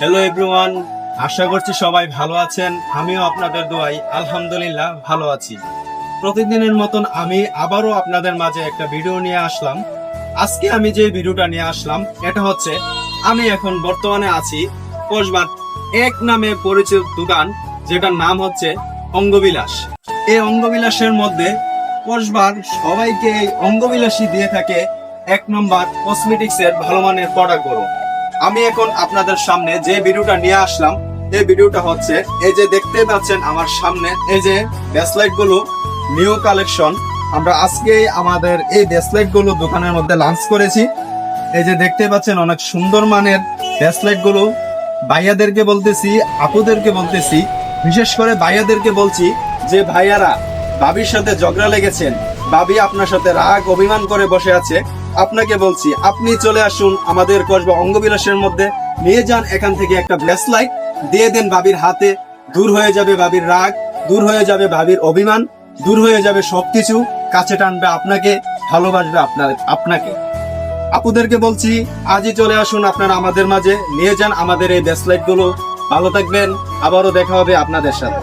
Hello everyone আশা করছি সবাই ভালো আছেন। আমিও আপনাদের দোয়াই আলহামদুলিল্লাহ ভালো আছি। প্রতিদিনের মতন আমি আবারও আপনাদের মাঝে একটা ভিডিও নিয়ে আসলাম। আজকে আমি যে ভিডিওটা নিয়ে আসলাম, এটা হচ্ছে, আমি এখন বর্তমানে আছি কোষবার এক নামে পরিচিত দোকান, যেটার নাম হচ্ছে অঙ্গবিলাস। এই অঙ্গবিলাসের মধ্যে কোষবার সবাইকে অঙ্গবিলাসী দিয়ে থাকে এক নম্বর কসমেটিক্স এর ভালো মানের প্রোডাক্টগুলো। আমি এখন আপনাদের সামনে যে ভিডিওটা নিয়ে আসলাম, এই ভিডিওটা হচ্ছে এই যে দেখতে পাচ্ছেন আমার সামনে, এই যে ব্যাসলাইটগুলো নিউ কালেকশন আমরা আজকে আমাদের এই ব্যাসলাইটগুলো দোকানের মধ্যে লঞ্চ করেছি। এই যে দেখতে পাচ্ছেন অনেক সুন্দর মানের ব্যাসলাইটগুলো। ভাইয়াদেরকে বলতেছি, আপুদেরকে বলতেছি, বিশেষ করে ভাইয়াদেরকে বলছি যে ভাইয়ারা বাবির সাথে ঝগড়া লেগেছেন বাবি আপনার সাথে রাগ, অভিমান করে বসে আছে। আপনাকে বলছি, আপনি চলে আসুন আমাদের কসবা অঙ্গবিলাসের মধ্যে। নিয়ে যান এখান থেকে একটা ব্লেস লাইট দিয়ে দেন ভাবির হাতে। দূর হয়ে যাবে ভাবির রাগ, দূর হয়ে যাবে ভাবির অভিমান, দূর হয়ে যাবে সবকিছু। কাছে টানবে আপনাকে, ভালোবাসবে আপনার, আপনাকে। আপুদেরকে বলছি, আজই চলে আসুন আপনারা আমাদের মাঝে। নিয়ে যান আমাদের এই ব্রেসলাইটগুলো। ভালো থাকবেন, আবারও দেখা হবে আপনাদের সাথে।